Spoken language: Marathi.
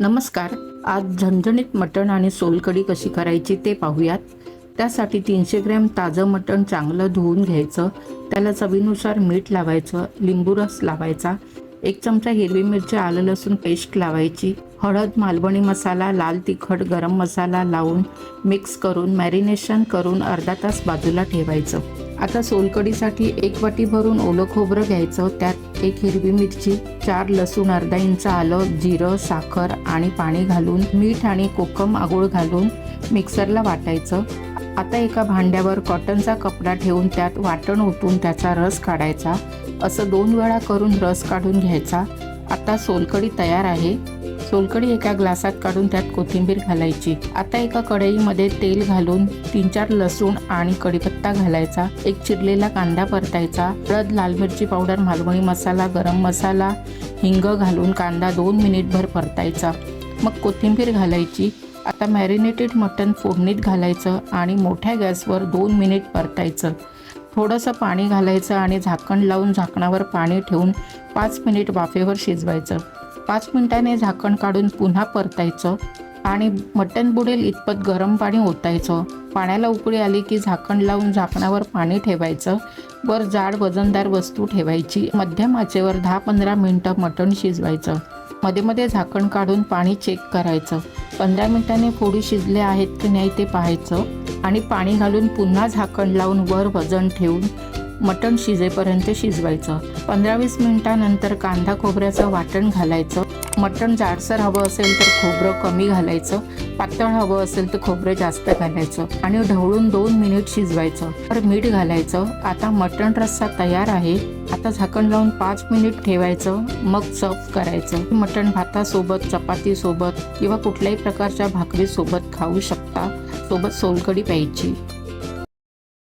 नमस्कार. आज झणझणीत मटण आणि सोलकढी कशी करायची ते पाहूयात. त्यासाठी तीनशे ग्रॅम ताजं मटण चांगलं धुवून घ्यायचं. त्याला चवीनुसार मीठ लावायचं लिंबू रस लावायचा एक चमचा हिरवी मिरची आलं लसूण पेस्ट लावायची हळद मालवणी मसाला लाल तिखट गरम मसाला लावून मिक्स करून मॅरिनेशन करून अर्धा तास बाजूला ठेवायचं. आता सोलकढीसाठी एक वाटी भरून ओलं खोबरं घ्यायचं. त्यात एक हिरवी मिरची चार लसूण अर्धा इंच आलं जिरं साखर आणि पाणी घालून मीठ आणि कोकम आगोळ घालून मिक्सरला वाटायचं. आता एका भांड्यावर कॉटनचा कपडा ठेवून त्यात वाटण ओतून त्याचा रस काढायचा. असं दोन वेळा करून रस काढून घ्यायचा. आता सोलकढी तयार आहे. सोलकढी एका ग्लासात काढून त्यात कोथिंबीर घालायची. आता एका कढईमध्ये तेल घालून तीन चार लसूण आणि कढीपत्ता घालायचा. एक चिरलेला कांदा परतायचा. हळद लाल मिरची पावडर मालवणी मसाला गरम मसाला हिंग घालून कांदा दोन मिनिटभर परतायचा. मग कोथिंबीर घालायची. आता मॅरिनेटेड मटण फोडणीत घालायचं आणि मोठ्या गॅसवर दोन मिनिट परतायचं. थोडंसं पाणी घालायचं आणि झाकण लावून झाकणावर पाणी ठेवून पाच मिनिट वाफेवर शिजवायचं. पाच मिनिटांनी झाकण काढून पुन्हा परतायचं आणि मटण बुडेल इतपत गरम पाणी ओतायचं. पाण्याला उकळी आली की झाकण लावून झाकणावर पाणी ठेवायचं. वर जाड वजनदार वस्तू ठेवायची. मध्यम आचेवर दहा पंधरा मिनटं मटण शिजवायचं. मध्ये मध्ये झाकण काढून पाणी चेक करायचं. पंधरा मिनिटांनी फोडी शिजले आहेत की नाही ते पाहायचं आणि पाणी घालून पुन्हा झाकण लावून वर वजन ठेवून मटण शिजेपर्यंत शिजवायचं. पंधरा वीस मिनिटानंतर कांदा खोबऱ्याचं वाटण घालायचं. मटण जाडसर हवं असेल तर खोबरं कमी घालायचं. पातळ हवं असेल तर खोबरं जास्त घालायचं. आणि ढवळून दोन मिनिट शिजवायचं. तर मीठ घालायचं. आता मटण रस्सा तयार आहे. आता झाकण लावून पाच मिनिट ठेवायचं. मग सर्व करायचं. मटण भातासोबत चपातीसोबत किंवा कुठल्याही प्रकारच्या भाकरीसोबत खाऊ शकता. सोबत सोलकढी प्यायची.